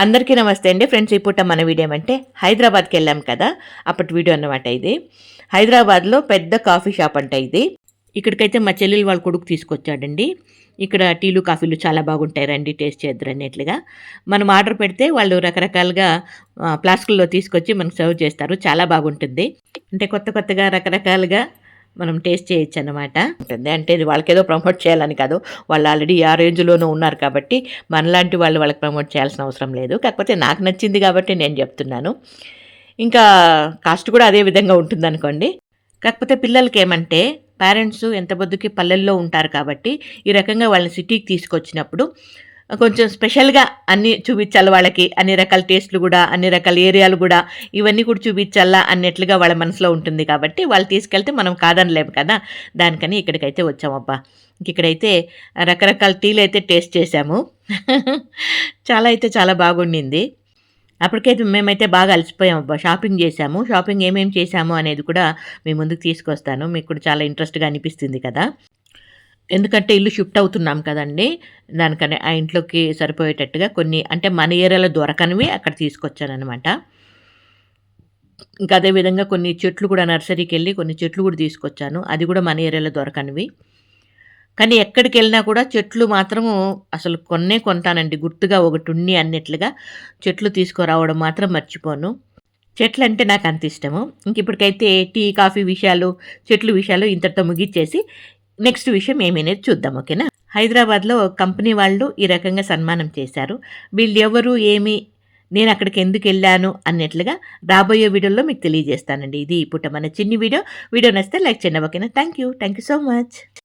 అందరికీ నమస్తే అండి. ఫ్రెండ్స్ ఇప్పుడు మన వీడియో ఏమంటే హైదరాబాద్కి వెళ్ళాం కదా. అప్పటి వీడియో అన్నమాట ఇది. హైదరాబాద్లో పెద్ద కాఫీ షాప్ అంట ఇది. ఇక్కడికైతే మా చెల్లెలు వాళ్ళ కొడుకు తీసుకొచ్చాడండి. ఇక్కడ టీలు కాఫీలు చాలా బాగుంటాయి రండి టేస్ట్ చేద్దరు అన్నట్లుగా. మనం ఆర్డర్ పెడితే వాళ్ళు రకరకాలుగా ప్లాస్కుల్లో తీసుకొచ్చి మనకు సర్వ్ చేస్తారు. చాలా బాగుంటుంది. అంటే కొత్త కొత్తగా రకరకాలుగా మనం టేస్ట్ చేయొచ్చు అన్నమాట ఉంటుంది అంటే ఇది వాళ్ళకేదో ప్రమోట్ చేయాలని కాదు. వాళ్ళు ఆల్రెడీ ఆ రేంజ్లోనూ ఉన్నారు కాబట్టి మనలాంటి వాళ్ళు వాళ్ళకి ప్రమోట్ చేయాల్సిన అవసరం లేదు. కాకపోతే నాకు నచ్చింది కాబట్టి నేను చెప్తున్నాను. ఇంకా కాస్ట్ కూడా అదే విధంగా ఉంటుంది అనుకోండి కాకపోతే పిల్లలకి ఏమంటే పేరెంట్స్ ఎంత బొద్దుకి పల్లెల్లో ఉంటారు కాబట్టి ఈ రకంగా వాళ్ళని సిటీకి తీసుకొచ్చినప్పుడు కొంచెం స్పెషల్గా అన్ని చూపించాలి వాళ్ళకి. అన్ని రకాల టేస్ట్లు కూడా అన్ని రకాల ఏరియాలు కూడా ఇవన్నీ కూడా చూపించాలా అన్నట్లుగా వాళ్ళ మనసులో ఉంటుంది కాబట్టి వాళ్ళు తీసుకెళ్తే మనం కాదనలేము కదా. దానికని ఇక్కడికైతే వచ్చామబ్బా. ఇంక ఇక్కడైతే రకరకాల టీలు అయితే టేస్ట్ చేశాము. చాలా అయితే చాలా బాగుండింది. అప్పటికైతే మేమైతే బాగా అలసిపోయాం అబ్బా షాపింగ్ చేశాము. షాపింగ్ ఏమేమి చేశాము అనేది కూడా మీ ముందుకు తీసుకొస్తాను. మీకు కూడా చాలా ఇంట్రెస్ట్గా అనిపిస్తుంది కదా. ఎందుకంటే ఇల్లు షిఫ్ట్ అవుతున్నాం కదండి. దానికని ఆ ఇంట్లోకి సరిపోయేటట్టుగా కొన్ని అంటే మన ఏరియాలో దొరకనివి అక్కడ తీసుకొచ్చానమాట ఇంకా అదేవిధంగా కొన్ని చెట్లు కూడా నర్సరీకి వెళ్ళి కొన్ని చెట్లు కూడా తీసుకొచ్చాను. అది కూడా మన ఏరియాలో దొరకనివి. కానీ ఎక్కడికి వెళ్ళినా కూడా చెట్లు మాత్రము అసలు కొన్నే కొంటానండి. గుర్తుగా ఒకటి ఉన్ని అన్నట్లుగా చెట్లు తీసుకురావడం మాత్రం మర్చిపోను. చెట్లు అంటే నాకు అంత ఇష్టము. ఇంక ఇప్పటికైతే టీ కాఫీ విషయాలు చెట్లు విషయాలు ఇంతటితో ముగిచ్చేసి నెక్స్ట్ విషయం ఏమనేది చూద్దాం ఓకేనా? హైదరాబాద్లో కంపెనీ వాళ్ళు ఈ రకంగా సన్మానం చేశారు. వీళ్ళు ఎవరు ఏమి నేను అక్కడికి ఎందుకు వెళ్ళాను అన్నట్లుగా రాబోయే వీడియోలో మీకు తెలియజేస్తానండి. ఇది ఇప్పుడు మన చిన్ని వీడియో. వీడియో నచ్చితే లైక్ చేయండి ఓకేనా? Thank you. Thank you so much.